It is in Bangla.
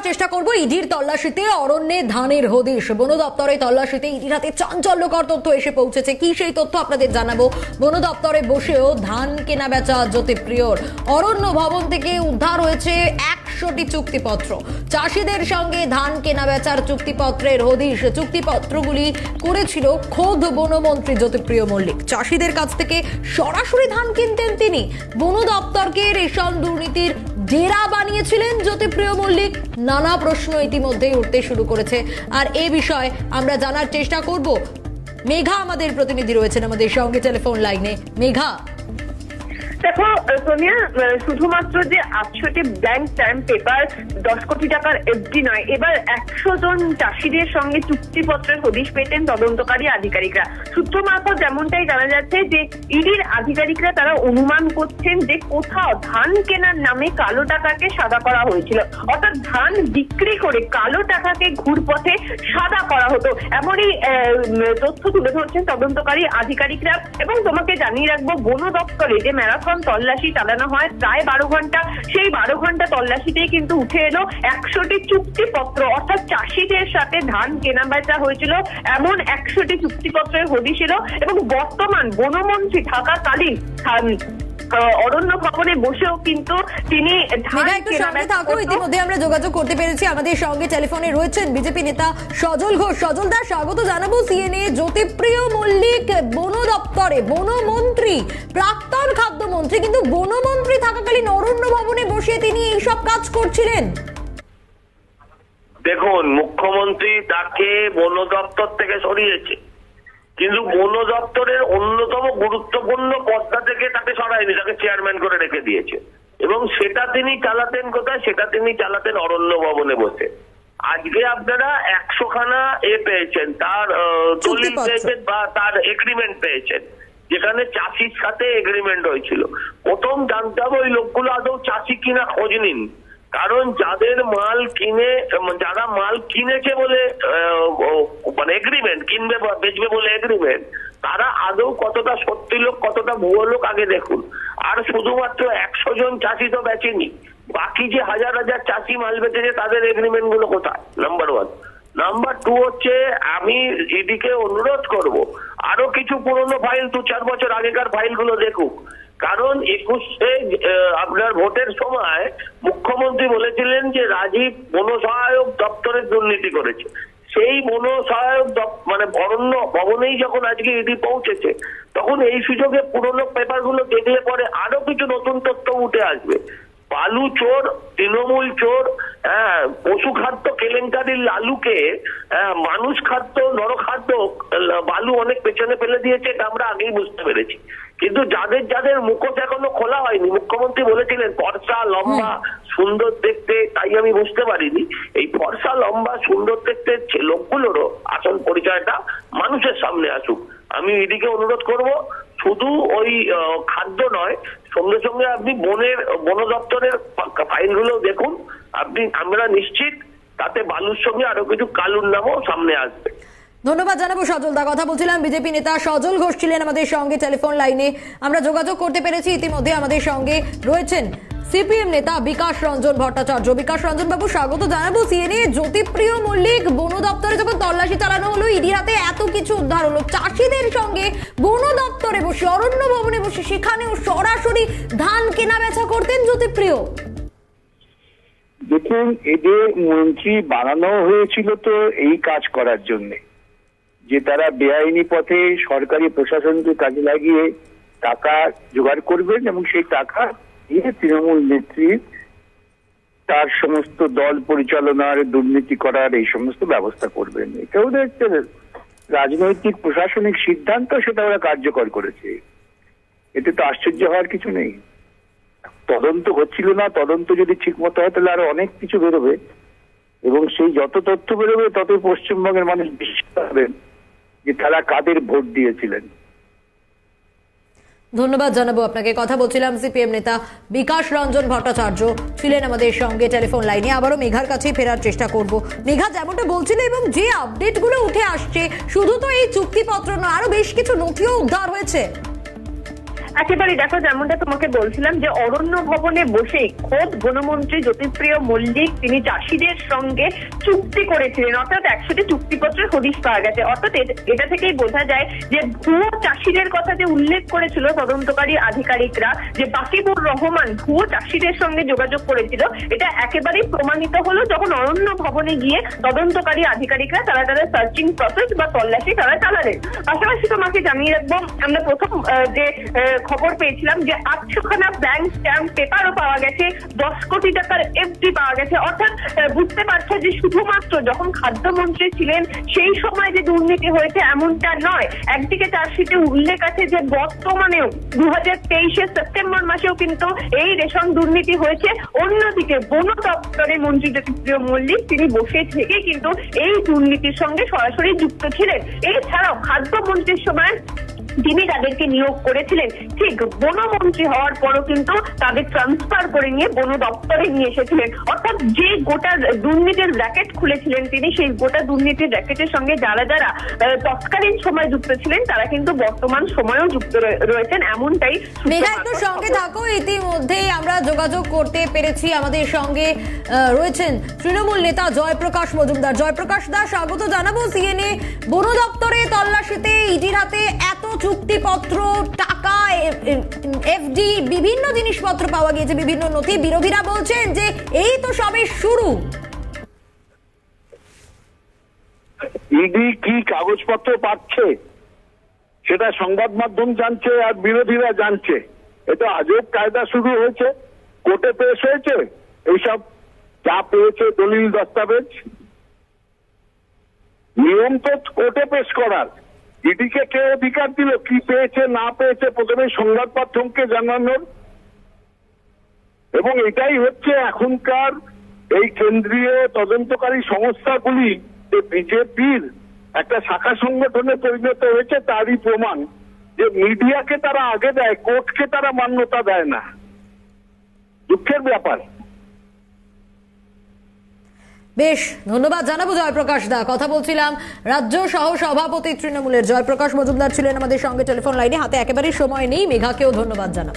জানাবার চেষ্টা করব ইডির তল্লাশিতে, অরণ্যে ধানের হদিশ। বন দপ্তরে তল্লাশিতে ইডির হাতে চাঞ্চল্যকর তথ্য এসে পৌঁছেছে। কি সেই তথ্য আপনাদের জানাব? বন দপ্তরে বসেও ধান কেনা বেচা জ্যোতিপ্রিয়র। অরণ্য ভবন থেকে উদ্ধার হয়েছে একশোটি চুক্তিপত্র। চাষিদের সঙ্গে ধান কেনা বেচার চুক্তিপত্রের হদিশ। চুক্তিপত্রগুলি করেছিল খোদ বনমন্ত্রী জ্যোতিপ্রিয় মল্লিক। চাষিদের কাছ থেকে সরাসরি ধান কিনতেন তিনি। বন দপ্তরকে রেশন দুর্নীতির ডেরা বানিয়েছিলেন জ্যোতিপ্রিয় মল্লিক। নানা প্রশ্ন ইতিমধ্যেই উঠতে শুরু করেছে। আর এ বিষয়ে আমরা জানার চেষ্টা করব। মেঘা আমাদের প্রতিনিধি রয়েছেন আমাদের সঙ্গে টেলিফোন লাইনে। মেঘা দেখো সোনিয়া শুধুমাত্র যে আটশোটি ব্ল্যাঙ্ক স্ট্যাম্প পেপার দশ কোটি টাকার এফডি নয়, এবার একশো জন চাষিদের সঙ্গে চুক্তিপত্রের হদিশ পেতেন তদন্তকারী আধিকারিকরা। সূত্র মারফত যেমনটাই জানা যাচ্ছে যে, ইডির আধিকারিকরা তারা অনুমান করছেন যে কোথাও ধান কেনার নামে কালো টাকাকে সাদা করা হয়েছিল। অর্থাৎ ধান বিক্রি করে কালো টাকাকে ঘুরপথে সাদা করা হতো। এমনই তথ্য তুলে ধরছেন তদন্তকারী আধিকারিকরা। এবং তোমাকে জানিয়ে রাখব, বন দপ্তরে যে ম্যারাথন তল্লাশি চালানো হয়। প্রায় বারো ঘণ্টা, সেই বারো ঘণ্টা তল্লাশিতেই কিন্তু উঠে এলো একশোটি চুক্তিপত্র। অর্থাৎ চাষিদের সাথে ধান কেনা বেচা হয়েছিল, এমন একশোটি চুক্তিপত্রের ছিল এবং বর্তমান বনমন্ত্রী থাকাকালীন অরণ্য ভবনে বসেও কিন্তু তিনি মেঘা একটু সঙ্গে থাকো ইতিমধ্যে আমরা যোগাযোগ করতে পেরেছি। আমাদের সঙ্গে টেলিফোনে রয়েছেন বিজেপি নেতা সজল ঘোষ। সজল দাস স্বাগত জানাব সিএনএ জ্যোতিপ্রিয় মল্লিক বন দপ্তরে। বনমন্ত্রী প্রাক্তন খাদ্যমন্ত্রী কিন্তু বনমন্ত্রী থাকাকালীন অরণ্য ভবনে বসে তিনি এইসব কাজ করছিলেন। দেখুন মুখ্যমন্ত্রী তাকে বন দপ্তর থেকে সরিয়েছে। কিন্তু বন দপ্তরের অন্যতম গুরুত্বপূর্ণ পদটা থেকে তাকে সরায়নি তাকে চেয়ারম্যান করে রেখে দিয়েছে। এবং সেটা তিনি চালাতেন কোথায়? সেটা তিনি চালাতেন অরণ্য ভবনে বসে। আজকে আপনারা একশো খানা এ পেয়েছেন তার দলিল পেয়েছেন বা তার এগ্রিমেন্ট পেয়েছেন যেখানে চাষির সাথে এগ্রিমেন্ট হয়েছিল। প্রথম জানতে হবে ওই লোকগুলো আদৌ চাষি কিনা খোঁজ নিন। কারণ যাদের মাল কিনে, যারা মাল কিনেছে বলে মানে এগ্রিমেন্ট কিনবে বা বেচবে বলে এগ্রিমেন্ট তারা আদৌ কতটা সত্যি লোক, কতটা ভুয়ো লোক আগে দেখুন। আর শুধুমাত্র একশো জন চাষি তো বেচেনি। বাকি যে হাজার হাজার চাষি মাল বেচেছে, তাদের এগ্রিমেন্টগুলো কোথায়? নাম্বার ওয়ান নাম্বার টু হচ্ছে, আমি ইডিকে অনুরোধ করব, আরও কিছু পুরনো ফাইল দু চার বছর আগেকার ফাইলগুলো দেখুক। কারণ একুশে আপনার ভোটের সময় মুখ্যমন্ত্রী বলেছিলেন যে রাজীব বন সহায়ক দপ্তরের দুর্নীতি করেছে। সেই বন সহায়ক দপ- মানে অরণ্য ভবনেই যখন আজকে ইডি পৌঁছেছে তখন এই সুযোগে পুরনো পেপারগুলো দেখলে পরে আরও কিছু নতুন তথ্য উঠে আসবে। বালু চোর তৃণমূল চোর হ্যাঁ পশু খাদ্য কেলেঙ্কারির লালুকে হ্যাঁ, মানুষ খাদ্য নরখাদ্য বালু অনেক পেছনে ফেলে দিয়েছে এটা আমরা আগেই বুঝতে পেরেছি। কিন্তু যাদের যাদের মুখোশ এখনও খোলা হয়নি মুখ্যমন্ত্রী বলেছিলেন ফর্সা লম্বা সুন্দর দেখতে তাই আমি বুঝতে পারিনি। এই ফর্সা লম্বা সুন্দর দেখতে লোকগুলোরও আসল পরিচয়টা মানুষের সামনে আসুক। আমি এদিকে অনুরোধ করব শুধু ওই খাদ্য নয় সঙ্গে সঙ্গে আপনি বনের বন দপ্তরের ফাইলগুলো দেখুন। আপনি আমরা নিশ্চিত তাতে বালুর সঙ্গে আরও কিছু কালুর নামও সামনে আসবে। ধন্যবাদ জানাব সজল দা। কথা বলছিলাম বিজেপি নেতা সজল ঘোষ ছিলেন আমাদের সঙ্গে টেলিফোন লাইনে। আমরা যোগাযোগ করতে পেরেছি, ইতিমধ্যে আমাদের সঙ্গে রয়েছেন সিপিএম নেতা বিকাশ রঞ্জন ভট্টাচার্য। বিকাশ রঞ্জন বাবু, স্বাগত জানাব সিএনএ জ্যোতিপ্রিয় মল্লিক। বন দপ্তরে যখন তল্লাশি চালানো হলো ইডির হাতে এত কিছু উদ্ধার হলো। চাষিদের সঙ্গে বন দপ্তরে বসে, অরণ্য ভবনে বসে, সেখানেও সরাসরি ধান কেনা বেচা করতেন জ্যোতিপ্রিয়। দেখুন, এদের মন্ত্রী বানানো হয়েছিল তো এই কাজ করার জন্য। যে তারা বেআইনি পথে সরকারি প্রশাসনকে কাজে লাগিয়ে টাকা জোগাড় করবেন এবং সেই টাকা দিয়ে তৃণমূল নেত্রী তার সমস্ত দল পরিচালনার দুর্নীতি করার এই সমস্ত ব্যবস্থা করবেন। এটা ওদের একটা রাজনৈতিক প্রশাসনিক সিদ্ধান্ত, সেটা ওরা কার্যকর করেছে। এতে তো আশ্চর্য হওয়ার কিছু নেই। তদন্ত হচ্ছিল না, তদন্ত যদি ঠিক মতো হয়, তাহলে আরও অনেক কিছু বেরোবে। এবং সেই যত তথ্য বেরোবে, ততই পশ্চিমবঙ্গের মানুষ বিশ্বাস পাবেন যে তারা কাদের ভোট দিয়েছিলেন। ধন্যবাদ জানাব আপনাকে। কথা বলছিলাম সিপিএম নেতা বিকাশ রঞ্জন ভট্টাচার্য ছিলেন আমাদের সঙ্গে টেলিফোন লাইনে। আবারও মেঘার কাছেই ফেরার চেষ্টা করব। মেঘা, যেমনটা বলছিল, এবং যে আপডেটগুলো উঠে আসছে, শুধু তো এই চুক্তিপত্র নয়, আরও বেশ কিছু নথিও উদ্ধার হয়েছে। একেবারে দেখো, যেমনটা তোমাকে বলছিলাম যে অরণ্য ভবনে বসেই খোদ বনমন্ত্রী জ্যোতিপ্রিয় মল্লিক তিনি চাষিদের সঙ্গে চুক্তি করেছিলেন। অর্থাৎ একসাথে চুক্তিপত্রের হদিশ পাওয়া গেছে। অর্থাৎ এটা থেকেই বোঝা যায় যে ভুয়ো চাষিদের কথা যে উল্লেখ করেছিল তদন্তকারী আধিকারিকরা, যে বাকিবুর রহমান ভুয়ো চাষিদের সঙ্গে যোগাযোগ করেছিল, এটা একেবারেই প্রমাণিত হলো যখন অরণ্য ভবনে গিয়ে তদন্তকারী আধিকারিকরা তারা তাদের সার্চিং প্রসেস বা তল্লাশি তারা চালালেন। পাশাপাশি তোমাকে জানিয়ে রাখব, আমরা প্রথম যে খবর পেয়েছিলাম যে আটশোখানা ব্যাংক স্ট্যাম্প পেপারও পাওয়া গেছে, দশ কোটি টাকার এফডি পাওয়া গেছে। অর্থাৎ বুঝতে পারছ যে শুধুমাত্র যখন খাদ্যমন্ত্রী ছিলেন, সেই সময় যে দুর্নীতি হয়েছে এমনটা নয়। একদিকে চার্জশিটে উল্লেখ আছে যে বর্তমানেও দু হাজার তেইশে সেপ্টেম্বর মাসেও কিন্তু এই রেশন দুর্নীতি হয়েছে। অন্যদিকে বন দপ্তরে মন্ত্রী জ্যোতিপ্রিয় মল্লিক, তিনি বসে থেকে কিন্তু এই দুর্নীতির সঙ্গে সরাসরি যুক্ত ছিলেন। এছাড়াও খাদ্যমন্ত্রীর সময় তিনি তাদেরকে নিয়োগ করেছিলেন, ঠিক বনমন্ত্রী হওয়ার পরও কিন্তু তাদের ট্রান্সফার করে নিয়ে বন দপ্তরে নিয়ে এসেছিলেন। অর্থাৎ যে গোটা দুর্নীতির র্যাকেট খুলেছিলেন তিনি, সেই গোটা দুর্নীতির র্যাকেটের সঙ্গে যারা যারা তৎকালীন সময় যুক্ত ছিলেন, তারা কিন্তু বর্তমান সময়েও যুক্ত রয়েছেন এমনটাই মেঘা, একটু সঙ্গে থাকো, ইতিমধ্যেই আমরা যোগাযোগ করতে পেরেছি আমাদের সঙ্গে রয়েছেন তৃণমূল নেতা জয়প্রকাশ মজুমদার। জয়প্রকাশ দাস স্বাগত জানাব। সিএনএ বন দপ্তরে তল্লাশিতে, ইডির হাতে এত চুক্তিপত্র, টাকা এফডি বিভিন্ন জিনিসপত্র পাওয়া গিয়েছে, বিভিন্ন নথি। বিরোধীরা বলছেন যে এই তো সবে শুরু। ইডি কি কাগজপত্র পাচ্ছে? সেটা সংবাদ মাধ্যম জানছে আর বিরোধীরা জানছে। এটা আজব কায়দা শুরু হয়েছে, কোর্টে পেশ হয়েছে, এইসব যা পেয়েছে দলিল দস্তাবেজ। নিয়ম তো কোর্টে পেশ করার। ইডিকে কে অধিকার দিল? কি পেয়েছে, না পেয়েছে, প্রথমে সংবাদ মাধ্যমকে জানানোর। এবং এটাই হচ্ছে এখনকার এই কেন্দ্রীয় তদন্তকারী সংস্থাগুলি, যে বিজেপির একটা শাখা সংগঠনে পরিণত হয়েছে, তারই প্রমাণ যে মিডিয়াকে তারা আগে দেয়, কোর্টকে তারা মান্যতা দেয় না। দুঃখের ব্যাপার। বেশ, ধন্যবাদ। জানাব জয়প্রকাশ দা। কথা বলছিলাম রাজ্য সহ সভাপতি তৃণমূলের। জয়প্রকাশ মজুমদার ছিলেন আমাদের সঙ্গে টেলিফোন লাইনে। হাতে একেবারেই সময় নেই। মেঘাকেও ধন্যবাদ জানাব।